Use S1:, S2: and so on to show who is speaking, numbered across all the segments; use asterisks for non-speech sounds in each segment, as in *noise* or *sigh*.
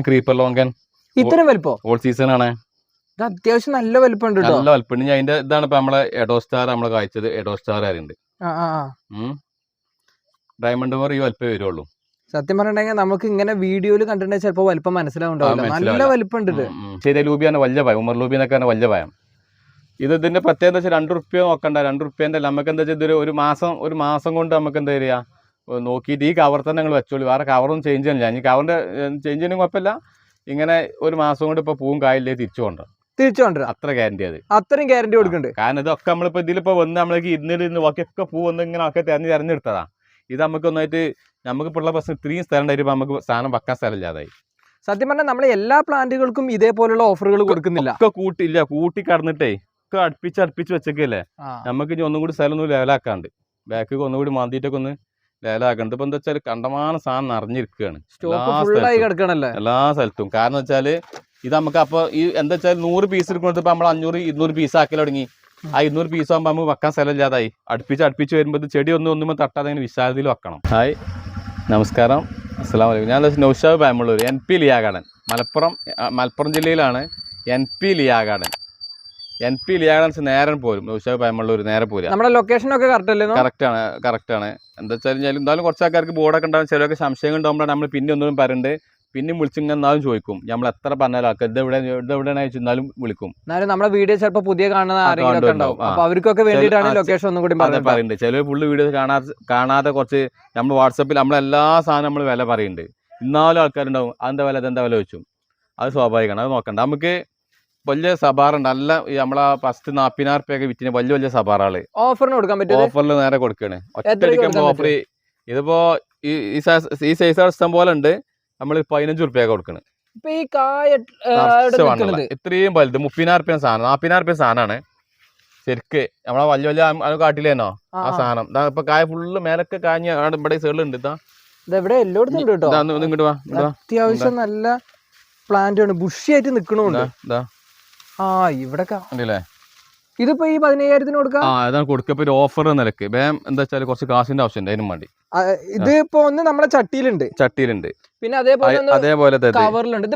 S1: Creeper longan
S2: ഇത്രയും വലുപ്പം?
S1: All season ആണ്.
S2: ഇത് അത്യാവശ്യം നല്ല വലിപ്പം ഉണ്ട് കേട്ടോ
S1: നല്ല വലുപ്പുണ്ട്. ഞാൻ അതിന്റെ ഇതാണ് ഇപ്പൊ നമ്മളെ എഡോ സ്റ്റാർ നമ്മളെ കാഴ്ചത് എഡോ സ്റ്റാർ ആരുണ്ട്. ഡയമണ്ട് മോർ ഈ വലുപ്പേ വരുള്ളൂ.
S2: സത്യം പറഞ്ഞിട്ടുണ്ടെങ്കിൽ നമുക്ക് ഇങ്ങനെ വീഡിയോയിൽ കണ്ടിട്ടുണ്ടെങ്കിൽ ചിലപ്പോ വലുപ്പം മനസ്സിലാവുണ്ടാവില്ല. നല്ല
S1: മനസ്സിലാവില്ല.
S2: വലിപ്പം ഉണ്ട് ഇത്.
S1: ഉം, ഉം. ശരി ലൂബിയാണ് വലിയ ഭയം. ഉമർ ലൂബിനൊക്കെ ആണ് വലിയ ഭയം. ഇത് ഇതിന്റെ പ്രത്യേകത വെച്ചാൽ രണ്ട് റുപ്യ നോക്കണ്ട. രണ്ട് റുപ്യന്റെ നമുക്ക് എന്താ വെച്ചാൽ ഇതൊരു ഒരു മാസം ഒരു മാസം കൊണ്ട് നമുക്ക് എന്താ ചെയ്യുക നോക്കിയിട്ട് ഈ കവർ തന്നെ ഞങ്ങൾ വെച്ചോളൂ. വേറെ കവറൊന്നും ചേഞ്ച് ചെയ്യണില്ല ഇനി കവറിന്റെ ചേഞ്ച് ചെയ്യണമെങ്കിൽ കുഴപ്പമില്ല. ഇങ്ങനെ ഒരു മാസം കൊണ്ട് ഇപ്പൊ പൂവും കായില്ലേ തിരിച്ചു തിരിച്ചുകൊണ്ട്
S2: തിരിച്ചു
S1: അത്ര ഗ്യാരണ്ടി അത്.
S2: അത്രയും ഗ്യാരണ്ടി കൊടുക്കുന്നുണ്ട്
S1: കാരണം ഇതൊക്കെ നമ്മളിപ്പോ ഇതിലിപ്പോ വന്ന് നമ്മളേക്ക് ഇരുന്നിട്ട് ഇരുന്ന് ബാക്കിയൊക്കെ പൂ വന്ന് ഇങ്ങനെ ഒക്കെ തെരഞ്ഞ് തെരഞ്ഞെടുത്തതാ. ഇത് നമുക്ക് ഒന്നായിട്ട് നമുക്ക് ഇപ്പോൾ ഉള്ള പ്രശ്നം ഇത്രയും സ്ഥലം ഉണ്ടായിട്ട് നമുക്ക് സാധനം വെക്കാൻ സ്ഥലമില്ലാതായി
S2: സത്യം പറഞ്ഞാൽ നമ്മളെ എല്ലാ പ്ലാന്റുകൾക്കും ഇതേപോലുള്ള ഓഫറുകൾ കൊടുക്കുന്നില്ല.
S1: ഒക്കെ കൂട്ടില്ല. കൂട്ടി കടന്നിട്ടേ ഒക്കെ അടുപ്പിച്ച് അടുപ്പിച്ച് വെച്ചേക്കല്ലേ.
S2: ആ.
S1: നമുക്ക് ഇനി ഒന്നും കൂടി സ്ഥലം ഒന്നും ലെവലാക്കാണ്ട്. ബാക്കൊക്കെ ഒന്നുകൂടി മാന്തിയിട്ടൊക്കെ ഒന്ന് ലെവലാക്കണ്ട് ഇപ്പൊ എന്താ വെച്ചാൽ കണ്ടമാനം സാധനം നിറഞ്ഞിരിക്കുകയാണ് എല്ലാ സ്ഥലത്തും. കാരണം വെച്ചാൽ ഇത് നമുക്ക് അപ്പൊ ഈ എന്താ വെച്ചാൽ നൂറ് പീസ് എടുക്കുന്നത് ഇപ്പൊ നമ്മൾ അഞ്ഞൂറ് ഇരുന്നൂറ് പീസ് ആക്കി തുടങ്ങി. ആ ഇരുന്നൂറ് പീസ് ആകുമ്പോൾ നമുക്ക് വെക്കാൻ സ്ഥലം ഇല്ലാതായി അടുപ്പിച്ച് അടുപ്പിച്ച് വരുമ്പോൾ ചെടി ഒന്നും ഒന്നും തട്ടാതെ അങ്ങനെ വിശാലതയിൽ വെക്കണം. ഹായ്. നമസ്കാരം. അസ്സാം വലൈക്കും ഞാൻ Naushab Bamallur N P Liya garden Malappuram Malappuram ജില്ലയിലാണ് N P Liya garden N P ലിയാഗൻസ് നേരം പോരും. നൗഷാബ് ഒരു നേരെ പോരും.
S2: നമ്മുടെ ലൊക്കേഷൻ ഒക്കെ കറക്റ്റ് അല്ലേ
S1: കറക്റ്റ് ആണ് കറക്റ്റ് ആണ്. എന്താ വെച്ചാൽ എന്തായാലും കുറച്ച് ആൾക്കാർക്ക് ബോർഡൊക്കെ ഉണ്ടാവും ചിലരൊക്കെ സംശയങ്ങൾ ഉണ്ടാകുമ്പോഴാണ് നമ്മൾ പിന്നെ ഒന്നും പറയുന്നുണ്ട് പിന്നെ വിളിച്ചിങ്ങനെ എന്നാലും ചോദിക്കും. നമ്മൾ എത്ര പറഞ്ഞാലും ആൾക്കാർ ഇത് എവിടെ ഇത് എവിടെയാണ് ചോദിച്ചാലും വിളിക്കും.
S2: എന്നാലും നമ്മുടെ വീഡിയോ ചിലപ്പോൾ പുതിയ കാണുന്ന ആരെങ്കിലും ഉണ്ടാവും.
S1: അപ്പോൾ
S2: അപ്പൊ അവർക്കൊക്കെ വേണ്ടിയിട്ടാണ് ലൊക്കേഷൻ ഒന്നും കൂടി
S1: പറയുന്നുണ്ട് ചില പുള്ളി വീഡിയോസ് കാണാതെ കാണാതെ കുറച്ച് നമ്മൾ വാട്സപ്പിൽ നമ്മളെല്ലാ സാധനം നമ്മൾ വില പറയുന്നുണ്ട് ഇന്നാലും ആൾക്കാരുണ്ടാവും. അതെന്താ വില അതെന്താ വില വെച്ചും അത് സ്വാഭാവികമാണ്. അത് നോക്കണ്ട. നമുക്ക് വലിയ സബാറുണ്ട് നല്ല ഈ നമ്മളെ ഫസ്റ്റ് നാൽപ്പതിനായിരം റുപ്യൊക്കെ വിറ്റിന് വലിയ വലിയ സബാറാൾ.
S2: ഓഫറിന് കൊടുക്കാൻ പറ്റും
S1: ഓഫറിൽ നേരെ കൊടുക്കാണ്. ഒറ്റയടിക്കുമ്പോൾ ഓഫർ ഇതിപ്പോ ഈ സൈസ് ഇഷ്ടം പോലെ ഉണ്ട്. നമ്മൾ പതിനഞ്ച് റുപ്യൊക്കെ കൊടുക്കണ്.
S2: ഇപ്പൊ ഈ കായ
S1: ഇത്രയും വലുത്. മുപ്പതിനായിരം റുപ്യ സാധനം. നാപ്പതിനായിരം റുപ്യ സാധനമാണ് ശരിക്ക്. നമ്മളെ വലിയ വലിയ കാട്ടിലേനോ ആ സാധനം. ഇപ്പൊ കായ ഫുള്ള് മേലൊക്കെ കാഞ്ഞ ഇവിടെ സൈഡിലുണ്ട്. ഇതാ.
S2: ഇതെവിടെ എല്ലായിടത്തും ഉണ്ട് കേട്ടോ. അത്യാവശ്യം നല്ല പ്ലാന്റ് ആണ്. ബുഷിയായിട്ട് നിക്കണുണ്ട്. ആ ഇവിടെ
S1: കണ്ടില്ലേ
S2: ഇതിപ്പോ ഈ പതിനയ്യായിരത്തിന് കൊടുക്കാം?
S1: ആ അതാണ് കൊടുക്കപ്പോ ഒരു ഓഫർ നിലയ്ക്ക്. വേം എന്താ വെച്ചാൽ കുറച്ച് കാശിന്റെ ആവശ്യമുണ്ട് അതിനും വേണ്ടി.
S2: ഇത് ഇപ്പൊ ഒന്ന് നമ്മളെ ചട്ടിയിലുണ്ട്.
S1: ചട്ടിയിലുണ്ട്.
S2: പിന്നെ അതേപോലെ
S1: അതേപോലെ
S2: കവറിലുണ്ട്.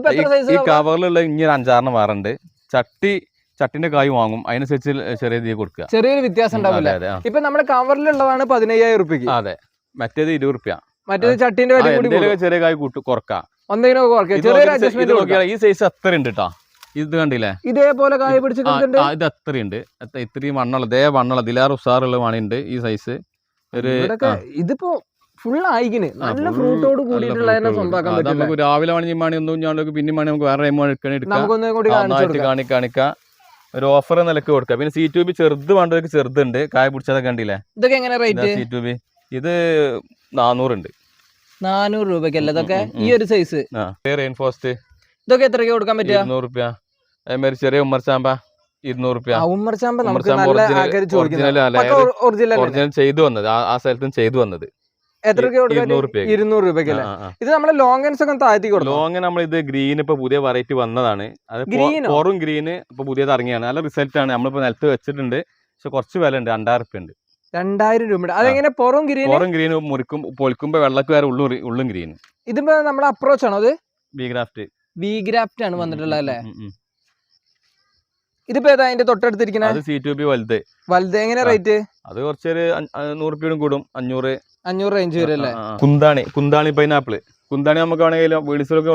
S1: ഈ- കവറിലുള്ള ഇങ്ങനെ അഞ്ചാറിന് വേറുണ്ട് ചട്ടി ചട്ടിന്റെ കായ് വാങ്ങും. അതിനനുസരിച്ച് ചെറിയ രീതി കൊടുക്കുക.
S2: ചെറിയൊരു വ്യത്യാസം ഉണ്ടാവില്ല. ഇപ്പൊ നമ്മുടെ കവറിലുള്ളതാണ് പതിനയ്യായിരം റുപ്യക്ക്
S1: അതെ. മറ്റേത് ഇരുപത് റുപ്യ
S2: മറ്റേത് ചട്ടിന്റെ.
S1: ചെറിയ കായ് കൂട്ട് കുറക്കാം. ഇത് ഈ സൈസ് അത്ര ഉണ്ട് കേട്ടോ ഇത് കണ്ടില്ലേ?
S2: ഇതേപോലെ കായ പിടിച്ച്
S1: ഇത് അത്രയുണ്ട്. ഇത്രയും വണ്ണുള്ള ഇതേ വണ്ണുള്ള ദിലാർ ഉസാറുള്ള മണിയുണ്ട് ഈ സൈസ് ഒരു
S2: ഇതിപ്പോ ഫുൾ ആയിക്കിന്. നല്ല ഫ്രൂട്ടോട്
S1: നമുക്ക് രാവിലെ മണി മണി ഒന്നും ഞാൻ പിന്നെ മണി നമുക്ക് വേറെ ടൈം കാണിക്കാം ഒരു ഓഫർ നിലയ്ക്ക് കൊടുക്കാം. പിന്നെ സി ടു ബി ചെറുത് വേണ്ടവർക്ക് ചെറുതുണ്ട്. കായ പിടിച്ചതൊക്കെ കണ്ടില്ലേ?
S2: ഇതൊക്കെ എങ്ങനെ റേറ്റ്
S1: സി ടു ബി ഇത് നാനൂറുണ്ട്
S2: നാനൂറ് രൂപയ്ക്കല്ലേ? ഇതൊക്കെ ഈ ഒരു സൈസ്
S1: ആ. റെയിൻ ഫോസ്റ്റ്
S2: ഇതൊക്കെ എത്രയ്ക്ക് കൊടുക്കാൻ പറ്റുക?
S1: ഇരുന്നൂറ് അതേമാതിരി ചെറിയ ഉമ്മർച്ചാമ്പ ഇരുന്നൂറ് റുപ്യ
S2: ഒറിജിനൽ
S1: ചെയ്തു വന്നത്. ആ- സ്ഥലത്തും ചെയ്തു വന്നത്.
S2: എത്ര രൂപ കൊടുക്കാൻ?
S1: ഇരുന്നൂറ് റുപ്യക്ക്.
S2: ഇരുന്നൂറ് രൂപയ്ക്കല്ലേ
S1: ആ, ആ.
S2: ഇത് ലോങ്ങൻസ് ഒക്കെ താഴ്ത്തി കൊടുക്കും
S1: ലോങ് നമ്മൾ ഇത് ഗ്രീൻ ഇപ്പൊ പുതിയ വെറൈറ്റി വന്നതാണ്. അത് ഗ്രീൻ ഇപ്പൊ പുതിയത് ഇറങ്ങിയാണ്. നല്ല റിസൾട്ട് ആണ്. നമ്മളിപ്പോ നിലത്ത് വെച്ചിട്ടുണ്ട്. പക്ഷെ കുറച്ച് വില ഉണ്ട്. രണ്ടായിരം റുപ്യ ഉണ്ട്.
S2: രണ്ടായിരം രൂപ അതെങ്ങനെ? പുറം ഗ്രീൻ
S1: പോറും ഗ്രീന് മുറിക്കും പൊളിക്കുമ്പോ വെള്ളക്ക് വേറെ ഉള്ളും ഉള്ളും ഗ്രീൻ
S2: ഇതിപ്പോ നമ്മുടെ അപ്രോച്ച് ആണോ അത്?
S1: ബി ഗ്രാഫ്റ്റ്
S2: ബി ഗ്രാഫ്റ്റ് ആണ് വന്നിട്ടുള്ളത് അല്ലേ? ഇതിപ്പോ ഏതാ അതിന്റെ
S1: തൊട്ടടുത്തിരിക്കുന്നത് സി ടു ബി വലുത്.
S2: വലുത് എങ്ങനെ റേറ്റ്?
S1: അത് കുറച്ചൊരു നൂറ് രൂപയും കൂടും. അഞ്ഞൂറ്.
S2: അഞ്ഞൂറ് റേഞ്ച് വരും അല്ലേ?
S1: ആ, ആ. കുന്താണി. കുന്താണി പൈനാപ്പിൾ കുന്താണി നമുക്ക് വേണമെങ്കിൽ വീഡിയോസിലൊക്കെ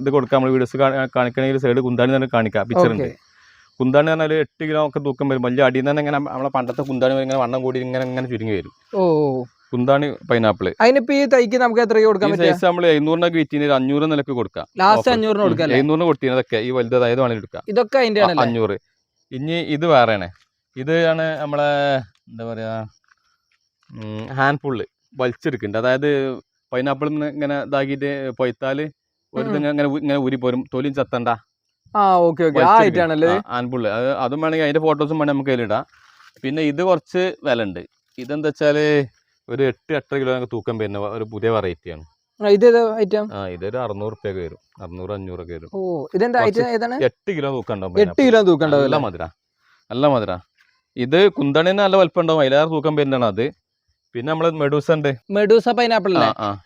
S1: ഇത് കൊടുക്കാം. നമ്മൾ വീഡിയോസ് കാണിക്കണമെങ്കിൽ സൈഡ് കുന്താണി തന്നെ കാണിക്കാം. പിക്ചർ ഉണ്ട്. കുന്താണി പറഞ്ഞാൽ എട്ട് കിലോ ഒക്കെ തൂക്കം വരും. വലിയ അടിയിൽ നിന്ന് ഇങ്ങനെ നമ്മളെ പണ്ടത്തെ കുന്താണി ഇങ്ങനെ വണ്ണം കൂടി ഇങ്ങനെ ഇങ്ങനെ ചുരുങ്ങി വരും.
S2: ഓ.
S1: കുന്താണി പൈനാപ്പിൾ.
S2: അതിനിപ്പോ ഈ തൈക്ക് നമുക്ക് എത്ര കൊടുക്കാൻ പറ്റുക?
S1: സൈസ് നമ്മൾ എഴുന്നൂറിനൊക്കെ വിറ്റിന് അഞ്ഞൂറ് നിലയ്ക്ക് കൊടുക്കാം.
S2: ലാസ്റ്റ്. അഞ്ഞൂറിന് കൊടുക്കാം
S1: എഴുന്നൂറിന് കൊടുത്തിനതൊക്കെ ഈ വലുതായത് വേണമെങ്കിൽ എടുക്കാം.
S2: ഇതൊക്കെ അതിന്റെ
S1: അഞ്ഞൂറ്. ഇനി ഇത് വേറെയാണ്. ഇത് ആണ് നമ്മളെ എന്താ പറയാ ഹാൻഡ് ഫുള്ള് വലിച്ചെടുക്കുന്നുണ്ട്. അതായത് പൈനാപ്പിൾ ഇങ്ങനെ ഇതാക്കിയിട്ട് പൊയ്ത്താൽ ഒരു ഇങ്ങനെ ഇങ്ങനെ ഊരി പോരും. തൊലിയും ചത്തണ്ട.
S2: ആ ഓക്കെ ഓക്കെ. ആ ഐറ്റം ആണല്ലേ ഇത്?
S1: ഹാൻഡ് അത് അതും വേണമെങ്കിൽ അതിന്റെ ഫോട്ടോസും വേണമെങ്കിൽ നമുക്ക് കയ്യിലിടാം. പിന്നെ ഇത് കുറച്ച് വില ഉണ്ട് ഇതെന്താ വെച്ചാൽ ഒരു എട്ട് എട്ടര കിലോ തൂക്കം വരുന്ന ഒരു പുതിയ വെറൈറ്റിയാണ് ആണ്. ഇതൊരു അറുന്നൂറ് റുപ്യൊക്കെ വരും. അറുന്നൂറ് അഞ്ഞൂറൊക്കെ വരും.
S2: ഓ ഇതെന്താ ഐറ്റം ഏതാണ്?
S1: എട്ട് കിലോ തൂക്കണ്ടാവും
S2: എട്ട് കിലോ തൂക്കണ്ടാവും
S1: നല്ല മധുര. നല്ല മധുര. ഇത് കുന്തണിന് നല്ല വലിപ്പം ഉണ്ടാവും. അതിലേറെ തൂക്കം വരുന്നതാണ് അത്. പിന്നെ നമ്മൾ മെഡൂസ ഉണ്ട്.
S2: മെഡൂസ പൈനാപ്പിൾ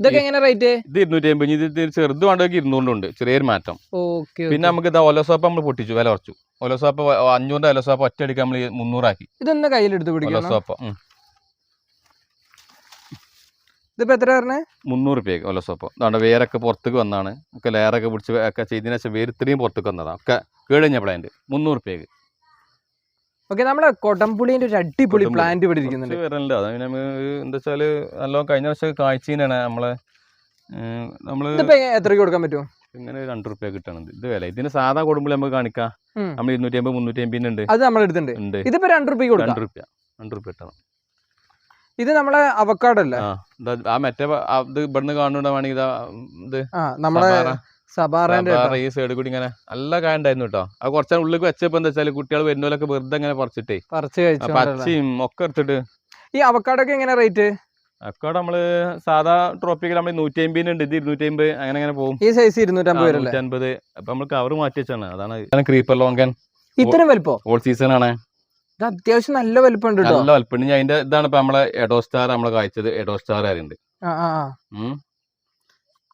S2: ഇതൊക്കെ എങ്ങനെ റേറ്റ്
S1: ഇത് ഇരുന്നൂറ്റി അമ്പത് ഇത് ചെറുത് വേണ്ടവർക്ക് ഇരുന്നൂറുണ്ട് ചെറിയൊരു മാറ്റം.
S2: ഓക്കെ
S1: പിന്നെ നമുക്ക് ഇതാ ഒലസോപ്പ് നമ്മൾ പൊട്ടിച്ചു വില കുറച്ചു. ഒലസോപ്പ് അഞ്ഞൂറിന്റെ ഒലസോപ്പ് ഒറ്റ അടിക്കാൻ നമ്മൾ മുന്നൂറാക്കി.
S2: ഇതൊന്ന് കയ്യിലെടുത്ത് പിടിക്കും
S1: ഒലസോപ്പ്
S2: ഇതിപ്പോ എത്ര പറഞ്ഞേ?
S1: മുന്നൂറ് രൂപയ്ക്ക് ഒലസോപ്പ് അതുകൊണ്ട് വേരൊക്കെ പുറത്തേക്ക് വന്നാണ്. ഒക്കെ ലെയറൊക്കെ പിടിച്ച് ഒക്കെ ചെയ്തതിനു ശേഷം വേര് ഇത്രയും പുറത്തേക്ക് വന്നതാണ് ഒക്കെ പ്ലാന്റ് മുന്നൂറ് രൂപയ്ക്ക്
S2: ഓക്കെ നമ്മളെ കൊടംപുളിന്റെ ഒരു അടിപൊളി പ്ലാന്റ് ഇവിടെ ഇരിക്കുന്നുണ്ട്.
S1: വരല്ല അത് എന്താ വെച്ചാൽ നല്ലോണം കഴിഞ്ഞ വർഷം കാഴ്ചീനാണ് നമ്മളെ
S2: നമ്മൾ എത്രയ്ക്ക് കൊടുക്കാൻ പറ്റും?
S1: ഇങ്ങനെ രണ്ട് റുപ്യ കിട്ടണത്. ഇത് വില. ഇതിന് സാധാ കൊടുമ്പോൾ നമുക്ക് കാണിക്കാം. നമ്മൾ ഇരുന്നൂറ്റി അമ്പത് മുന്നൂറ്റി അമ്പതിന് ഉണ്ട്.
S2: അത് നമ്മൾ എടുത്തിട്ടുണ്ട്. ഇതിപ്പോ രണ്ട് റുപ്യ കൊടുക്കാം.
S1: രണ്ട് റുപ്യ. രണ്ട് റുപ്യ ഇട്ടണം.
S2: ഇത് നമ്മളെ അവക്കാടല്ലേ?
S1: ആ മറ്റേ ഇത് ഇവിടുന്ന് കാണുന്നുണ്ടാണെങ്കിൽ ഇതാ ഇത്
S2: നമ്മളെ
S1: സബാറ.
S2: സബാറേന്റെ
S1: സബാറ ഈ സൈഡ് കൂടി ഇങ്ങനെ നല്ല കായ ഉണ്ടായിരുന്നു കേട്ടോ. അത് കുറച്ചാൽ ഉള്ളിൽ വെച്ചപ്പോ എന്താ വെച്ചാൽ കുട്ടികൾ വരുന്നവരൊക്കെ വെറുതെ ഇങ്ങനെ പറിച്ചിട്ടേ.
S2: പറിച്ച്
S1: പച്ചയും ഒക്കെ എടുത്തിട്ട്.
S2: ഈ അവക്കാടൊക്കെ എങ്ങനെ റേറ്റ്
S1: ഒക്കെ നമ്മൾ സാധാ ട്രോപ്പിക്കൽ നമ്മൾ നൂറ്റി അമ്പതിനുണ്ട് ഇത് ഇരുന്നൂറ്റി അമ്പത് അങ്ങനെ അങ്ങനെ പോകും
S2: ഈ സൈസ് ഇരുന്നൂറ്റമ്പത് വരല്ലേ?
S1: നൂറ്റി അൻപത് അപ്പൊ നമ്മൾ കവർ മാറ്റി വെച്ചാണ്. അതാണ് ക്രീപ്പർ ലോങ്കൻ
S2: ഇത്രയും വലുപ്പം?
S1: ഓൾ സീസൺ ആണ്.
S2: ഇത് അത്യാവശ്യം നല്ല വലിപ്പം ഉണ്ട് കേട്ടോ.
S1: നല്ല വലുപ്പം ഇനി അതിന്റെ ഇതാണ് ഇപ്പൊ നമ്മളെ എഡോ സ്റ്റാർ നമ്മളെ കായ്ച്ചത്. എഡോ സ്റ്റാർ ആരുണ്ട്.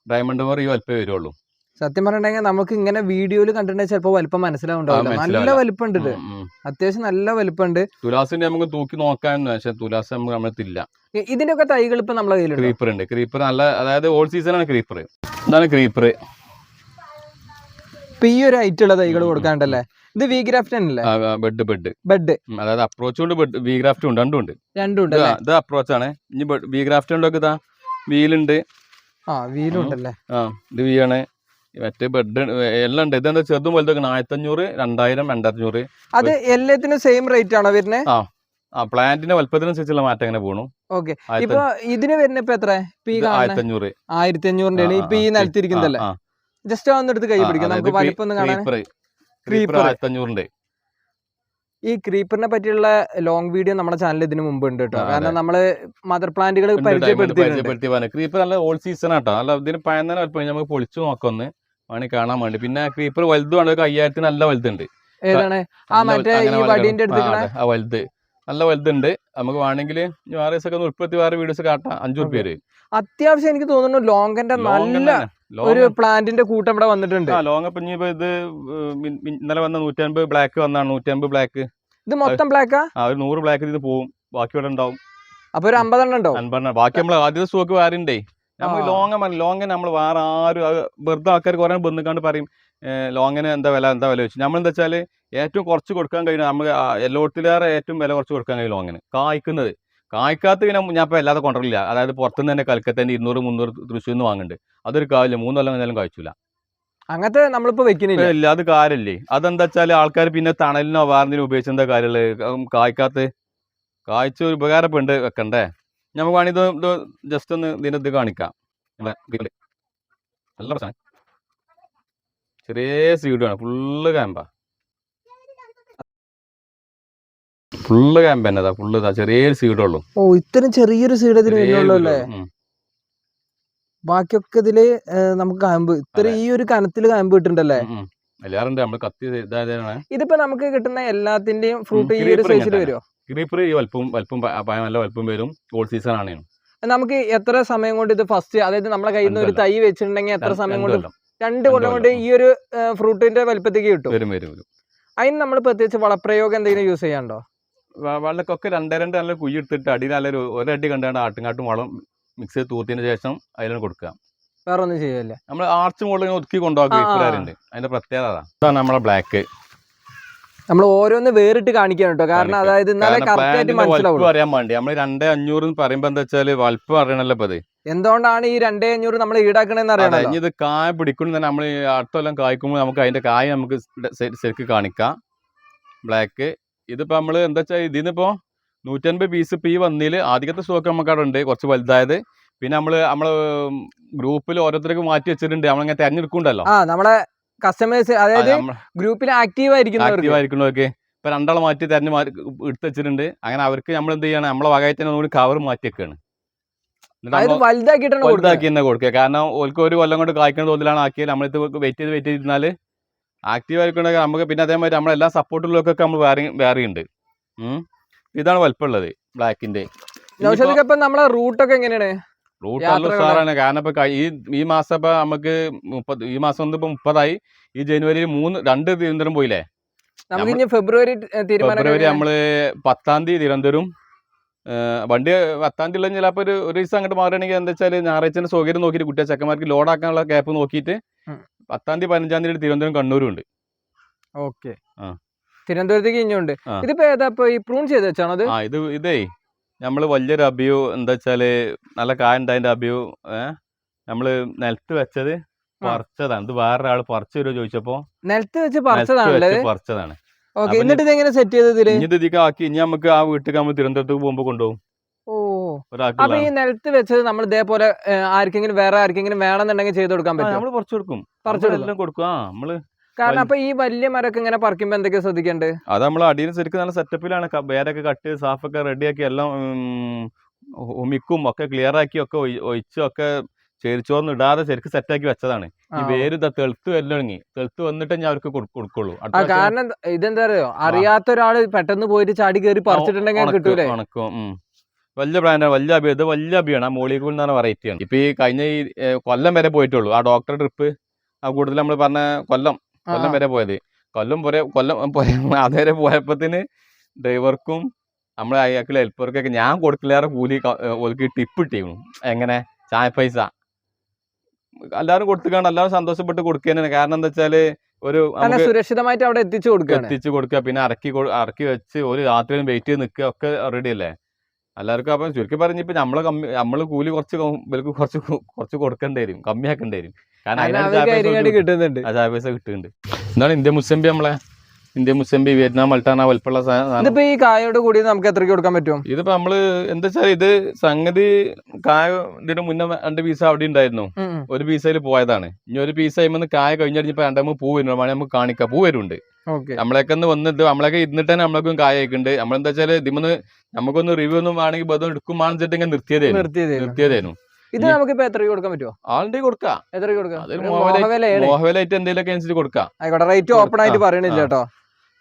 S1: ഡയമണ്ട് മോർ ഈ വലുപ്പേ വരുള്ളൂ.
S2: സത്യം പറഞ്ഞിട്ടുണ്ടെങ്കിൽ നമുക്ക് ഇങ്ങനെ വീഡിയോയിൽ കണ്ടിട്ടുണ്ടെങ്കിൽ ചിലപ്പോ വലിപ്പം മനസ്സിലാവുണ്ടാവില്ല നല്ല
S1: മനസ്സിലാവില്ല.
S2: വലിപ്പം ഉണ്ട് ഇത്.
S1: ഉം, ഉം.
S2: അത്യാവശ്യം നല്ല വലിപ്പമുണ്ട്
S1: തുലാസിന്റെ നമുക്ക് തൂക്കി നോക്കാൻ പക്ഷെ തുലാസ് നമുക്ക് നമ്മളത്തില്ല
S2: ഇതിന്റെ ഒക്കെ തൈകൾ ഇപ്പൊ നമ്മളെ കയ്യിലുണ്ട്?
S1: ക്രീപ്പർ ഉണ്ട്. ക്രീപ്പർ നല്ല അതായത് ഓൾ സീസൺ ആണ് ക്രീപ്പർ ഇതാണ് ക്രീപ്പർ
S2: ഇപ്പൊ ഈ ഒരു ഐറ്റുള്ള തൈകൾ കൊടുക്കാണ്ടല്ലേ? ഇത് വി ഗ്രാഫ്റ്റ് അല്ലേ
S1: ബെഡ് ബെഡ്
S2: ബെഡ്
S1: അതായത് അപ്രോച്ച് ഉണ്ട് ബെഡ് വി ഗ്രാഫ്റ്റ് ഉണ്ട് രണ്ടും ഉണ്ട്.
S2: രണ്ടും ഉണ്ട്
S1: ഇത് അപ്രോച്ച് ആണ്. ഇനി വി ഗ്രാഫ്റ്റ് ഉണ്ടോ ഇതാ? വീലുണ്ട്
S2: ആ വീലുണ്ടല്ലേ
S1: ആ ഇത് വി ആണ്. മറ്റേ ബെഡ് എല്ലാം ഉണ്ട്. ഇതെന്താ ചെറുതും വലുതൊക്കെ ആയിരത്തഞ്ഞൂറ് രണ്ടായിരം രണ്ടായിരത്തഞ്ഞൂറ്
S2: അത് എല്ലാത്തിനും സെയിം റേറ്റ് ആണോ വരുന്നത്
S1: ആ. പ്ലാന്റിന്റെ വലുപ്പത്തിനനുസരിച്ചുള്ള മാറ്റം അങ്ങനെ പോണു.
S2: ഓക്കെ ഇപ്പൊ ഇതിന് വരുന്ന ഇപ്പൊ എത്ര ആയിരത്തി
S1: അഞ്ഞൂറ്
S2: ആയിരത്തി അഞ്ഞൂറിന്റെ ഇപ്പൊ ഈ നിലത്തിരിക്കുന്നതല്ലേ? ജസ്റ്റ് ഒന്ന് എടുത്ത് കൈ പിടിക്കാം. നമുക്ക് വലിപ്പം കാണാൻ
S1: ക്രീപ്പർ
S2: ഈ ക്രീപ്പറിനെ പറ്റിയുള്ള ലോങ് വീഡിയോ നമ്മുടെ ചാനൽ ഇതിനു മുമ്പ് ഉണ്ട് കേട്ടോ. കാരണം നമ്മൾ മദർ പ്ലാന്റുകൾ
S1: പരിചയപ്പെടുത്തി ക്രീപ്പർ നല്ല ഓൾ സീസൺ ആട്ടോ. അല്ല ഇതിന് വലുപ്പം. നമുക്ക് പൊളിച്ചു നോക്കൊന്ന് വേണമെങ്കിൽ കാണാൻ വേണ്ടി. പിന്നെ ക്രീപ്പർ വലുതുമാണ് ഒരു നല്ല വലുതുണ്ട്.
S2: ഏതാണ്? ആ മറ്റേ ഈ
S1: വലുത്
S2: അടുത്ത്
S1: ആ വലുത്. നല്ല വലുതുണ്ട്. നമുക്ക് വേണമെങ്കിൽ വേറെ ഒന്ന് ഉൾപ്പെടുത്തി വേറെ വീഡിയോസ് കാട്ടാം. അഞ്ചു. പേര്
S2: അത്യാവശ്യം എനിക്ക് തോന്നുന്നു ലോങ്കന്റെ നല്ല ഒരു പ്ലാന്റിന്റെ കൂട്ടം ഇവിടെ വന്നിട്ടുണ്ട്.
S1: ലോങ് ഇപ്പൊ ഇനിയിപ്പോ ഇത് ഇന്നലെ വന്ന നൂറ്റമ്പത് ബ്ലാക്ക് വന്നാണ്. നൂറ്റമ്പത് ബ്ലാക്ക്
S2: ഇത് മൊത്തം ബ്ലാക്കാ
S1: ആ? ഒരു നൂറ് ബ്ലാക്ക് ഇത് പോവും. ബാക്കി ഇവിടെ ഉണ്ടാവും.
S2: അപ്പൊ ഒരു അമ്പതെണ്ണം ഉണ്ടോ
S1: അമ്പതെണ്ണം ബാക്കി നമ്മൾ ആദ്യത്തെ സ്റ്റോക്ക് വേറെ ഉണ്ടേ നമ്മൾ
S2: ലോങ്
S1: ലോങ്ങ ലോങ്ങൻ നമ്മൾ വേറെ ആരും അത് വെറുതെ ആൾക്കാർ കുറെ ബന്ധുക്കാണ്ട് പറയും ലോങ്ങിന് എന്താ വില എന്താ വില? വെച്ചു നമ്മൾ എന്താ വെച്ചാൽ ഏറ്റവും കുറച്ച് കൊടുക്കാൻ കഴിയുന്ന നമ്മൾ എല്ലാത്തിലേറെ ഏറ്റവും വില കുറച്ച് കൊടുക്കാൻ കഴിയും ലോങ്ങിന്. കായ്ക്കുന്നത്. കായ്ക്കാത്ത പിന്നെ ഞാൻ ഇപ്പോൾ അല്ലാതെ കൊണ്ടില്ല അതായത് പുറത്തുനിന്ന് തന്നെ കൽക്കത്തേന്റെ ഇരുന്നൂറ് മുന്നൂറ് തൃശ്ശൂർ നിന്ന് വാങ്ങുന്നുണ്ട് അതൊരു കാവില്ല മൂന്ന് കൊല്ലം കഴിഞ്ഞാലും കഴിച്ചില്ല
S2: അങ്ങനത്തെ നമ്മളിപ്പോ വെക്കുന്നില്ല
S1: ഇല്ല അത് കാര്യല്ലേ അതെന്താ വെച്ചാൽ ആൾക്കാർ പിന്നെ തണലിനോ വേറെന്തിനോ ഉപയോഗിച്ച എന്താ കാര്യമുള്ളത്? കായ്ക്കാത്ത കായ്ച്ച ഒരു ഉപകാരപ്പെണ്ട് വെക്കണ്ടേ? നമുക്ക് വേണമെങ്കിൽ ഇത് ഇത് ജസ്റ്റ് ഒന്ന് ഇതിന്റെ ഇത് കാണിക്കാം. നല്ല പ്രശ്നം. ചെറിയ സീഡാണ് ഫുള്ള് ക്യാമ്പാ ഫുള്ള് ക്യാമ്പ് തന്നെ ഫുള്ള് ചെറിയ ചെറിയൊരു സീഡുള്ളൂ
S2: ഓ ഇത്രയും ചെറിയൊരു സീഡ് ഇതിന് വരുന്നുള്ളൂ അല്ലേ ബാക്കിയൊക്കെ ഇതിൽ നമുക്ക് കാമ്പ് ഇത്ര ഈ ഒരു കനത്തിൽ കാമ്പ് കിട്ടുന്നുണ്ടല്ലേ?
S1: നമ്മൾ കത്തി
S2: ഇതിപ്പോ നമുക്ക് കിട്ടുന്ന എല്ലാത്തിന്റെയും ഫ്രൂട്ട് ഈ ഒരു സൈസിൽ വരുമോ
S1: ക്രീപ്പർ ഈ വലുപ്പം വലുപ്പം നല്ല വലുപ്പം വരും. ഓൾ സീസൺ ആണ്.
S2: നമുക്ക് എത്ര സമയം കൊണ്ട് ഇത് ഫസ്റ്റ് അതായത് നമ്മളെ കയ്യിൽ നിന്ന് ഒരു തൈ വെച്ചിട്ടുണ്ടെങ്കിൽ എത്ര സമയം കൊണ്ട് രണ്ട് കൊല്ലം കൊണ്ട് ഈ ഒരു ഫ്രൂട്ടിന്റെ വലിപ്പത്തേക്ക് കിട്ടും?
S1: വരും വരും വരും.
S2: അതിന് നമ്മൾ പ്രത്യേകിച്ച് വളപ്രയോഗം എന്തെങ്കിലും യൂസ് ചെയ്യാണ്ടോ
S1: വെള്ളക്കൊക്കെ രണ്ടേ രണ്ട് നല്ല കുഴി എടുത്തിട്ട് അടിയിൽ നല്ലൊരു ഒരടി കണ്ടാണ്ട് ആട്ടുംകാട്ടും വളം മിക്സ് ചെയ്ത് തൂത്തിന് ശേഷം അതിലാണ് കൊടുക്കുക.
S2: വേറെ ഒന്നും ചെയ്യല്ല
S1: നമ്മൾ ആർച്ച് മുകളിൽ ഒതുക്കി കൊണ്ടുപോകും
S2: ആ, ആ.
S1: അതിന്റെ പ്രത്യേകത അതാ. ഇതാണ് നമ്മളെ ബ്ലാക്ക്
S2: നമ്മൾ ഓരോന്ന് വേറിട്ട് കാണിക്കാൻ കേട്ടോ. കാരണം അതായത് ഇന്നലെ കറക്റ്റ് ആയിട്ട് മനസ്സിലാവുള്ളൂ.
S1: വലുപ്പം അറിയാൻ വേണ്ടി. നമ്മൾ രണ്ടേ അഞ്ഞൂറ് പറയുമ്പോ എന്താ വെച്ചാൽ വലപ്പ് അറിയണല്ലോ ഇപ്പൊ
S2: എന്തുകൊണ്ടാണ് ഈ രണ്ടേ അഞ്ഞൂറ് നമ്മൾ ഈടാക്കണെന്ന്
S1: അറിയാം ഇത് കായ പിടിക്കണം തന്നെ നമ്മൾ അടുത്ത കൊല്ലം കായ്ക്കുമ്പോൾ നമുക്ക് അതിന്റെ കായ നമുക്ക് ശരിക്ക് കാണിക്കാം. ബ്ലാക്ക് ഇതിപ്പോ നമ്മൾ എന്താ വെച്ചാൽ ഇതിന്നിപ്പോ നൂറ്റൻപത് പീസ് ഇപ്പൊ ഈ വന്നതിൽ ആദ്യത്തെ സ്റ്റോക്ക് നമുക്ക് അവിടെ ഉണ്ട്. കുറച്ച് വലുതായത്. പിന്നെ നമ്മൾ നമ്മൾ ഗ്രൂപ്പിൽ ഓരോരുത്തർക്ക് മാറ്റി വെച്ചിട്ടുണ്ട്. നമ്മളിങ്ങനെ തെരഞ്ഞെടുക്കുന്നുണ്ടല്ലോ.
S2: ആ നമ്മളെ കസ്റ്റമേഴ്സ് അതായത് ഗ്രൂപ്പിൽ ആക്റ്റീവ്
S1: ആക്റ്റീവ് ആയിരിക്കുന്നവർക്ക്. ഇപ്പൊ രണ്ടാളെ മാറ്റി തെരഞ്ഞു എടുത്ത് വെച്ചിട്ടുണ്ട്. അങ്ങനെ അവർക്ക് നമ്മൾ എന്ത് ചെയ്യണം നമ്മളെ വകയിൽ തന്നെ ഒന്നുകൂടി കവർ മാറ്റി വെക്കാണ്. എന്നിട്ട്
S2: അതായത്
S1: നമ്മൾ
S2: വലുതാക്കിയിട്ടാണ്
S1: വലുതാക്കി തന്നെ കൊടുക്കുക. കാരണം ഓൾക്ക് ഒരു കൊല്ലം കൊണ്ട് കായ്ക്കുന്ന തോതിലാണ് ആക്കിയത്. നമ്മളിത് വെയിറ്റ് ചെയ്ത് വെയിറ്റ് ചെയ്തിരുന്നാൽ ആക്റ്റീവ് ആയിക്കണമെങ്കിൽ നമുക്ക് പിന്നെ അതേമാതിരി നമ്മളെല്ലാ സപ്പോർട്ടുള്ളവർക്കൊക്കെ നമ്മൾ വേറെ വേറെ ഉണ്ട്. ഇതാണ് വലുപ്പമുള്ളത്. ബ്ലാക്കിന്റെ
S2: നമ്മളെ റൂട്ടൊക്കെ എങ്ങനെയാണ്?
S1: റൂട്ട് സാറാണ്? കാരണം ഇപ്പൊ ഈ ഈ മാസം ഇപ്പൊ നമുക്ക് മുപ്പത് ഈ മാസം ഒന്ന് ഇപ്പൊ മുപ്പതായി. ഈ ജനുവരിയിൽ മൂന്ന് രണ്ട് തിരുവനന്തപുരം പോയില്ലേ?
S2: നമുക്ക് ഫെബ്രുവരി
S1: ഫെബ്രുവരി നമ്മൾ പത്താം തീയതി തിരുവനന്തപുരം. വണ്ടി പത്താം തീയതി ഉള്ള ചിലപ്പോൾ ഒരു ഒരു ദിവസം അങ്ങോട്ട് മാറുകയാണെങ്കിൽ എന്താ വെച്ചാൽ ഞായറാഴ്ച സൗകര്യം നോക്കിയിട്ട് കുട്ടിയെ ചെക്കന്മാർക്ക് ലോഡാക്കാനുള്ള ഗ്യാപ്പ് നോക്കിയിട്ട്. പത്താം തീയതി പതിനഞ്ചാം തീയതി തിരുവനന്തപുരം കണ്ണൂരും ഉണ്ട്.
S2: ഓക്കെ. തിരുവനന്തപുരത്തേക്ക് ഇനിയുണ്ട്. ഇതിപ്പോ ഏതാ ഈ പ്രൂൺ ചെയ്ത് വെച്ചാണോ
S1: ഇത് ഇതേ. നമ്മൾ വലിയൊരു അഭിയു എന്താ വെച്ചാൽ നല്ല കായുണ്ടതിന്റെ അഭിയു ഏഹ് നമ്മൾ നിലത്ത് വെച്ചത്. പറിച്ചതാണ്. ഇത് വേറൊരാൾ പറിച്ചു തരുമോ ചോദിച്ചപ്പോ?
S2: നിലത്ത് വെച്ച്
S1: പറിച്ചതാണ്.
S2: എന്നിട്ട് ഇത് എങ്ങനെ സെറ്റ് ചെയ്തത്
S1: ഇനി ഇതിക്ക് ആക്കി. ഇനി നമുക്ക് ആ വീട്ടിൽ നമ്മൾ തിരുവനന്തപുരത്തേക്ക് പോകുമ്പോ കൊണ്ടുപോകും.
S2: അപ്പൊ ഈ നിലത്ത് വെച്ചത് നമ്മൾ ഇതേപോലെ ആർക്കെങ്കിലും വേറെ ആർക്കെങ്കിലും വേണമെന്നുണ്ടെങ്കിൽ ചെയ്ത് കൊടുക്കാൻ പറ്റും
S1: നമ്മൾ പറിച്ചു കൊടുക്കും.
S2: പറിച്ചു കൊടുക്കും.
S1: കൊടുക്കും. ആ നമ്മൾ
S2: കാരണം അപ്പൊ ഈ വലിയ മരമൊക്കെ ഇങ്ങനെ പറിക്കുമ്പോ എന്തൊക്കെ ശ്രദ്ധിക്കണ്ട്
S1: അത് നമ്മൾ അടിയിൽ ശരിക്കും നല്ല സെറ്റപ്പിലാണ്. വേരൊക്കെ കട്ട് സാഫൊക്കെ റെഡിയാക്കി എല്ലാം ഉമിക്കും ഒക്കെ ക്ലിയർ ആക്കി ഒക്കെ ഒഴി- ഒഴിച്ചും ഒക്കെ ചേരിച്ചോന്ന് ഇടാതെ ശരിക്കും സെറ്റാക്കി വെച്ചതാണ്. ഈ വേര് ഇതാ തെളുത്ത് വരലൊടങ്ങി. തെളുത്ത് വന്നിട്ട് ഞാൻ അവർക്ക് കൊടുക്കുള്ളൂ.
S2: കാരണം ഇതെന്താ അറിയോ? അറിയാത്ത ഒരാൾ പെട്ടെന്ന് പോയിട്ട് ചാടി കയറി പറിച്ചിട്ടുണ്ടെങ്കിൽ കിട്ടൂലേ.
S1: വലിയ ബ്രാൻഡാണ് വലിയ അഭി ഇത് വലിയ അഭിയാണ് ആ മോളികൂൾ എന്ന് പറഞ്ഞ വെറൈറ്റിയാണ് ഇപ്പൊ ഈ കഴിഞ്ഞ ഈ കൊല്ലം വരെ പോയിട്ടുള്ളൂ. ആ ഡോക്ടർ ട്രിപ്പ് ആ കൂടുതൽ നമ്മൾ പറഞ്ഞ കൊല്ലം. കൊല്ലം വരെ പോയത്. കൊല്ലം പോരെ കൊല്ലം പോരെ *laughs* അതുവരെ പോയപ്പത്തിന് ഡ്രൈവർക്കും നമ്മളെ അയാൾക്കുള്ള ഹെൽപ്പർക്കൊക്കെ ഞാൻ കൊടുക്കില്ലാതെ കൂലി ഓൽക്ക് ടിപ്പ് ഇട്ടിരുന്നു എങ്ങനെ? ചായ പൈസ. എല്ലാവരും കൊടുത്തുകാണ്ട് എല്ലാവരും സന്തോഷപ്പെട്ട് കൊടുക്കുന്നതാണ് കാരണം എന്താ വെച്ചാൽ ഒരു
S2: സുരക്ഷിതമായിട്ട് അവിടെ എത്തിച്ചു കൊടുക്കുക
S1: എത്തിച്ചു കൊടുക്കുക പിന്നെ ഇറക്കി ഇറക്കി വെച്ച് ഒരു രാത്രി വെയിറ്റ് ചെയ്ത് നിൽക്കുക ഒക്കെ റെഡി അല്ലേ? എല്ലാവർക്കും അപ്പം ചുരുക്കി പറഞ്ഞിപ്പോ നമ്മളെ കമ്മി നമ്മൾ കൂലി കുറച്ച് വിലക്ക് ഇവർക്ക് കുറച്ച് കുറച്ച് കൊടുക്കേണ്ടി വരും കമ്മിയാക്കേണ്ടി വരും. കാരണം അതിനകത്ത്.
S2: കിട്ടുന്നുണ്ട്.
S1: ആ ചായ പൈസ കിട്ടുന്നുണ്ട്. എന്താണ് ഇന്ത്യ മുസ്ലിം നമ്മളെ? ഇന്ത്യ മുസംബി വിയറ്റ്നാം മൾട്ടാന വലുപ്പമുള്ള സാധനം.
S2: ഇതിപ്പോ ഈ കായോട് കൂടി നമുക്ക് എത്രയ്ക്ക് കൊടുക്കാൻ പറ്റും?
S1: ഇതിപ്പോ നമ്മൾ എന്താ വെച്ചാൽ ഇത് സംഗതി കായ ഇതിന് മുന്നേ രണ്ട് പീസ് അവിടെ ഉണ്ടായിരുന്നു. ഒരു പീസയിൽ പോയതാണ്. ഇനി ഒരു പീസ് കഴിയുമ്പോൾ കായ കഴിഞ്ഞിപ്പോ രണ്ടാമത് പൂ വരുന്നു വേണേ നമുക്ക് കാണിക്കാം. പൂ വരുന്നുണ്ട്. നമ്മളൊക്കെ ഒന്ന് വന്നിട്ട് നമ്മളൊക്കെ ഇരുന്നിട്ട് തന്നെ നമ്മളൊക്കെ കായ അയക്കുന്നുണ്ട് നമ്മളെന്താ ഇതിമന്ന് നമുക്കൊന്ന് റിവ്യൂ ഒന്നും വേണമെങ്കിൽ ബന്ധം എടുക്കും വെച്ചിട്ട് നിർത്തിയതായിരുന്നു നിർത്തിയതായിരുന്നു
S2: ഇത് നമുക്ക് ഇപ്പൊ എത്ര കൊടുക്കാൻ പറ്റുമോ
S1: ആളുടെ കൊടുക്കാം.
S2: എത്ര കൊടുക്കാം?
S1: മോഹവലായിട്ട് എന്തെങ്കിലും കൊടുക്കാം.
S2: ആയിക്കോട്ടെ. റേറ്റ് ഓപ്പൺ ആയിട്ട് പറയണില്ല. കേട്ടോ.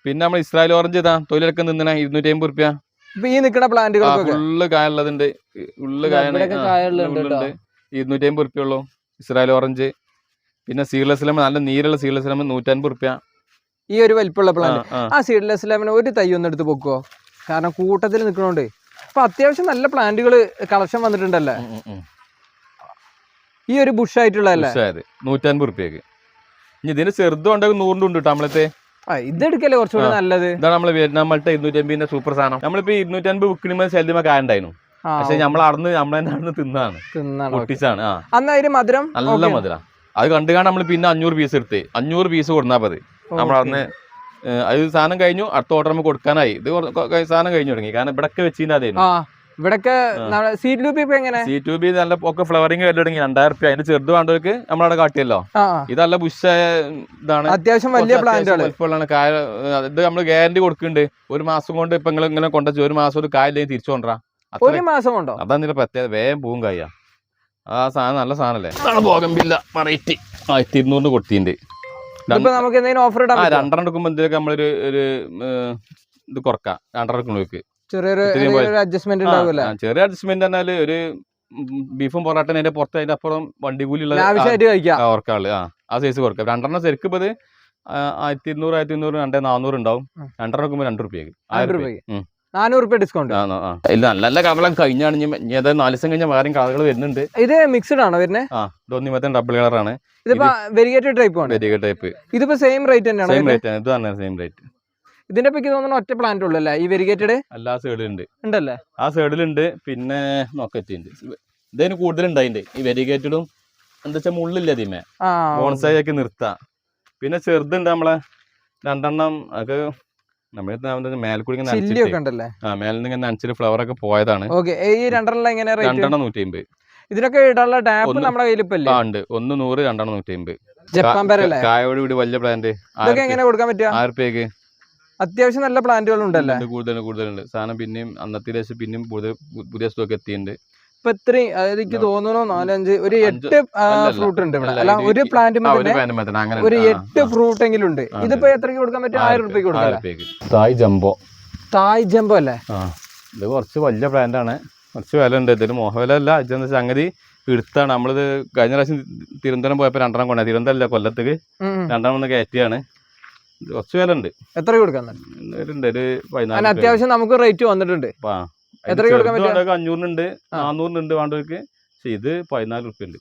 S1: പിന്നെ നമ്മൾ ഇസ്രായേൽ ഓറഞ്ച് ഇതാ തൊഴിലൊക്കെ നിന്നണ ഇരുന്നൂറ്റി അമ്പത് റുപ്യ
S2: ഈ നിൽക്കുന്ന പ്ലാന്റുകൾ
S1: ഉള്ള കായുള്ളതുണ്ട് ഉള്ളു
S2: കേട്ടോ.
S1: ഇരുന്നൂറ്റി അമ്പത് റുപ്യ ഉള്ളു ഇസ്രായേൽ ഓറഞ്ച് പിന്നെ സീഡ്ലെസ് ലെമൺ നല്ല നീരുള്ള സീഡ്ലെസ് ലെമൺ നൂറ്റൻപത് റുപ്യ
S2: ഈ ഒരു വലിപ്പമുള്ള പ്ലാന്റ് ആ. സീഡ്ലെസ് ലെമൺ ഒരു തൈ ഒന്ന് എടുത്ത് പൊക്കുവോ? കാരണം കൂട്ടത്തിൽ നിൽക്കണോണ്ട് അപ്പൊ അത്യാവശ്യം നല്ല പ്ലാന്റുകൾ കളക്ഷൻ വന്നിട്ടുണ്ടല്ലേ? ഈ ഒരു ബുഷ് ആയിട്ടുള്ളതല്ലേ?
S1: നൂറ്റൻപത് റുപ്യക്ക് ഇനി ഇതിന് ചെറുതും ഉണ്ടെങ്കിൽ നൂറിന്റെ ഉണ്ട് കേട്ടോ നമ്മളത്തെ
S2: ഇതെടുക്കല്ലേ കുറച്ചുകൂടി. നല്ലത്?
S1: ഇതാണ് നമ്മൾ വിയറ്റ്നാം മൾട്ട ഇരുന്നൂറ്റമ്പതിന്റെ സൂപ്പർ സാധനം. നമ്മളിപ്പോ ഇരുന്നൂറ്റമ്പത് വിൽക്കണ സെൽദിമ
S2: കാരണ്ടായിരുന്നു
S1: പക്ഷെ നമ്മൾ അടന്ന് നമ്മളെ തിന്നാണ്. പൊട്ടിച്ചാണ് ആ.
S2: അന്ന് അതിന് മധുരം?
S1: നല്ല മധുരം. അത് കണ്ടു കാണാൻ നമ്മൾ പിന്നെ അഞ്ഞൂറ് പീസ് എടുത്ത്. അഞ്ഞൂറ് പീസ് കൊടുത്താൽ മതി. നമ്മൾ അന്ന് ഏഹ്, അത് സാധനം കഴിഞ്ഞു അടുത്ത ഓർഡർ നമുക്ക് കൊടുക്കാനായി. ഇത് സാധനം കഴിഞ്ഞു തുടങ്ങി. കാരണം ഇവിടൊക്കെ വെച്ചിരുന്നു
S2: ആ. ഇവിടൊക്കെ ഇപ്പൊ എങ്ങനെ?
S1: സി ടു ബി നല്ല ഒക്കെ ഫ്ലവറിങ് വല്ല തുടങ്ങി. രണ്ടായിരം റുപ്യ അതിന്റെ ചെറുത് വേണ്ടവർക്ക് നമ്മളവിടെ കാട്ടിയല്ലോ. ഇതല്ല ബുഷ് ഇതാണ്.
S2: അത്യാവശ്യം വലിയ പ്ലാന്റുകൾ
S1: വലുപ്പമുള്ളതാണ്. കായ ഇത് നമ്മൾ ഗ്യാരണ്ടി കൊടുക്കുന്നുണ്ട്. ഒരു മാസം കൊണ്ട് ഇപ്പൊ നിങ്ങൾ ഇങ്ങനെ കൊണ്ടുവച്ചു ഒരു മാസം ഒരു കായില്ലെങ്കിൽ തിരിച്ചു കൊണ്ടുവരാം
S2: ഒരു മാസം കൊണ്ടോ?
S1: അതാണ് പ്രത്യേകത. വേഗം പൂവും കായ. ആ സാധനം നല്ല സാധനല്ലേ? അതാണ് ബോഗംബില്ല വെറൈറ്റി. ആയിരത്തി ഇരുന്നൂറിന് കൊടുത്തിട്ടുണ്ട്
S2: നമുക്ക് എന്തെങ്കിലും ഓഫർ
S1: രണ്ടെണ്ണം എടുക്കുമ്പോൾ എന്തെങ്കിലും നമ്മളൊരു ഒരു ഇത് കുറക്കാം. രണ്ടെണ്ണം എടുക്കുമ്പോഴേക്ക്
S2: ചെറിയൊരു അഡ്ജസ്റ്റ്മെന്റ് ഉണ്ടാവില്ല?
S1: ചെറിയ അഡ്ജസ്റ്റ്മെന്റ് പറഞ്ഞാൽ ഒരു ബീഫും പൊറാട്ടനും അതിന്റെ പുറത്ത് അതിന്റെ അപ്പുറം വണ്ടി കൂലിയുള്ള ഓർക്കാൾ ആ ആ സൈസ് കൊടുക്കാം രണ്ടെണ്ണം ശരിക്കും ഇത് ആയിരത്തി ഇരുന്നൂറ് ആയിരത്തി ഇരുന്നൂറ് രണ്ടേ നാനൂറ് ഉണ്ടാവും. രണ്ടെണ്ണം എടുക്കുമ്പോൾ രണ്ട് റുപ്യക്ക്
S2: നാനൂറ് ഡിസ്കൗണ്ട്.
S1: ഇല്ല നല്ല നല്ല കളർ കഴിഞ്ഞാണ് ഞാൻ നാല് ദിവസം കഴിഞ്ഞാൽ വേറെ കളറുകൾ വരുന്നുണ്ട്.
S2: ഇത് മിക്സ്ഡ് ആണോ വരുന്നത്
S1: ആ ഇതൊന്നും മറ്റേ ഡബിൾ കളറാണ്.
S2: ഇതിപ്പോ വെരിഗേറ്റഡ് ടൈപ്പ് ആണ്?
S1: വെരിഗേറ്റഡ് ടൈപ്പ്
S2: ഇതിപ്പോ സെയിം റേറ്റ് തന്നെയാണ്
S1: സെയിം റേറ്റ് ആണ്. ഇത് തന്നെ സെയിം റേറ്റ്
S2: ഇതിന്റെ ഇപ്പൊ തോന്നുന്ന ഒറ്റ പ്ലാന്റ് ഉള്ളു അല്ലേ? ഈ വെരിഗേറ്റഡ്
S1: അല്ല ആ സൈഡിലുണ്ട്
S2: ഉണ്ടല്ലേ?
S1: ആ സൈഡിലുണ്ട് പിന്നെ നോക്കറ്റുണ്ട്. ഇതിന് കൂടുതലുണ്ട് അതിന്റെ ഈ വെരിഗേറ്റഡും എന്താ വെച്ചാൽ മുള്ളില്ല അതിമേ?
S2: ആ
S1: ബോൺസായി ആക്കി നിർത്താം. പിന്നെ ചെറുതുണ്ട് നമ്മളെ രണ്ടെണ്ണം അത് മേൽക്കൂടി നനച്ചിട്ട്. നിന്ന് ഫ്ലവർ ഒക്കെ പോയതാണ്.
S2: രണ്ടെണ്ണം
S1: നൂറ്റി അമ്പത്
S2: ഇതിനൊക്കെ ഇടാനുള്ള ടാപ്പ് നമ്മുടെ
S1: ഉണ്ട്. ഒന്ന് നൂറ് രണ്ടെണ്ണം നൂറ്റി അമ്പത് കായോട് കൂടി വലിയ പ്ലാന്റ്
S2: കൊടുക്കാൻ പറ്റുക?
S1: ആയിരം
S2: അത്യാവശ്യം നല്ല പ്ലാന്റുകൾ ഉണ്ടല്ലേ
S1: കൂടുതൽ കൂടുതലുണ്ട്. സാധനം പിന്നെയും അന്നത്തെ ദിവസം പിന്നെയും കൂടുതൽ പുതിയ സ്റ്റോക്ക് എത്തിയിട്ടുണ്ട്.
S2: ഇപ്പൊ ഇത്രയും അതായത് എനിക്ക് തോന്നുന്നു നാലഞ്ച് ഒരു എട്ട് ഫ്രൂട്ട് ഉണ്ട് ഇവിടെ.
S1: അല്ല,
S2: ഒരു പ്ലാന്റ്
S1: ഒരു
S2: എട്ട് ഫ്രൂട്ട് എങ്കിലും ഉണ്ട്. ഇതിപ്പോ എത്രക്ക് കൊടുക്കാൻ പറ്റും? ആയിരം റുപ്യക്ക് കൊടുക്കാം
S1: തായ് ജംബോ.
S2: തായ് ജംബോ അല്ലേ?
S1: ഇത് കുറച്ച് വലിയ പ്ലാന്റ് ആണ്. കുറച്ച് വില ഉണ്ട് ഇതിന് മോഹവില അല്ല ഇതെന്ന് സംഗതി? എടുത്താണ് നമ്മളിത് കഴിഞ്ഞ പ്രാവശ്യം തിരുവനന്തപുരം പോയപ്പോൾ രണ്ടെണ്ണം കൊണ്ടാ തിരുവനന്തപുരം അല്ല കൊല്ലത്തേക്ക്. രണ്ടെണ്ണം ഒന്ന് കയറ്റിയാണ്. കുറച്ച് വില ഉണ്ട്
S2: എത്ര കൊടുക്കാൻ
S1: ഒരു.
S2: അത്യാവശ്യം നമുക്ക് റേറ്റ് വന്നിട്ടുണ്ട്. എത്രയ്ക്ക് കൊടുക്കാൻ?
S1: വേണ്ടവർക്ക് അഞ്ഞൂറിനുണ്ട്
S2: നാന്നൂറിനുണ്ട്
S1: നാനൂറിനുണ്ട് വേണ്ടവർക്ക് ഇത് പതിനാല് റുപ്യ ഉണ്ട്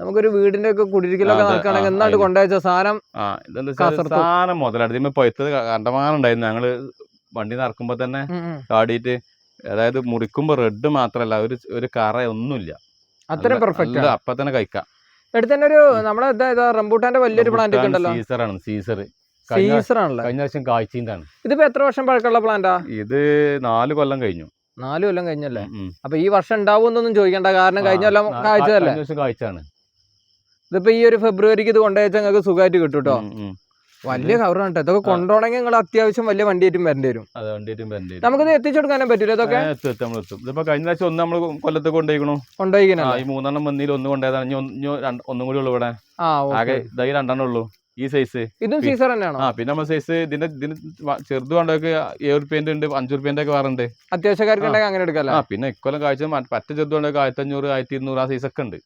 S2: നമുക്കൊരു വീടിന്റെ ഒക്കെ
S1: ആ,
S2: എന്നാണ്ട്
S1: അതിന്.
S2: കൊണ്ടുവച്ച സാധനം.
S1: സാധനം മുതലെടുത്ത് പഴുത്തത് കണ്ടമാനം ഉണ്ടായിരുന്നു. ഞങ്ങൾ വണ്ടി നടക്കുമ്പോ തന്നെ. ചാടിയിട്ട് അതായത് മുറിക്കുമ്പോ റെഡ് മാത്രല്ല ഒരു ഒരു കറ ഒന്നുമില്ല.
S2: അത്രയും പെർഫെക്റ്റ്
S1: അപ്പൊ തന്നെ കഴിക്കാം.
S2: എടുത്തന്നെ ഒരു നമ്മളെ റംബൂട്ടാന്റെ വലിയൊരു പ്ലാന്റ് ഉണ്ടല്ലോ.
S1: സീസർ ആണ്
S2: സീസർ ആണല്ലോ
S1: കഴിഞ്ഞ വർഷം കായ്ച്ചീന്താണ്
S2: ഇതിപ്പോ എത്ര വർഷം പഴക്കമുള്ള പ്ലാന്റാ?
S1: ഇത് നാല് കൊല്ലം കഴിഞ്ഞു.
S2: നാല് കൊല്ലം കഴിഞ്ഞല്ലേ. അപ്പൊ ഈ വർഷം ഉണ്ടാവുമെന്നൊന്നും ചോദിക്കണ്ട. കാരണം കഴിഞ്ഞ കൊല്ലം
S1: കാഴ്ചയല്ലേ? കാഴ്ചയാണ്.
S2: ഇതിപ്പോ ഈ ഒരു ഫെബ്രുവരിക്ക് ഇത് കൊണ്ടുവച്ച നിങ്ങൾക്ക് സുഖമായിട്ട് കിട്ടും കേട്ടോ. വലിയ കവറാണ് കേട്ടോ ഇതൊക്കെ കൊണ്ടുപോകണമെങ്കിൽ നിങ്ങൾ അത്യാവശ്യം വലിയ വണ്ടിയായിട്ടും വരേണ്ടി വരും. നമുക്കിത് എത്തിച്ചു കൊടുക്കാനും പറ്റൂല ഇതൊക്കെ?
S1: എത്തും ഇതിപ്പോ കഴിഞ്ഞ പ്രാവശ്യം ഒന്ന് നമ്മൾ കൊല്ലത്ത് കൊണ്ടുപോയിക്കണു. ആ ഈ മൂന്നെണ്ണം വന്നിയിൽ ഒന്ന് കൊണ്ടുപോയതാണ്. ഒന്ന്- കൂടി ഉള്ളു ഇവിടെ. ആകെ ഇതായി രണ്ടെണ്ണം ഉള്ളൂ. ഈ സൈസ്
S2: ഇതും സീസർ തന്നെയാണോ?
S1: ആ പിന്നെ നമ്മൾ സൈസ് ഇതിന്റെ ഇതിന് ചെറുത് വേണ്ടവർക്ക് ഏഴ് റുപ്യന്റെ ഉണ്ട് അഞ്ചു റുപ്യന്റെ ഒക്കെ വേറുണ്ട്.
S2: അത്യാവശ്യക്കാർക്ക് അങ്ങനെ എടുക്കല്ലേ?
S1: ആ പിന്നെ ഇക്കൊല്ലം കാഴ്ച പറ്റ ചെറുത് വേണ്ടവർക്ക് ആയിരത്തി അഞ്ഞൂറ് ആയിരത്തി ഇരുന്നൂറ് ആ സൈസ് ഒക്കെ ഉണ്ട്.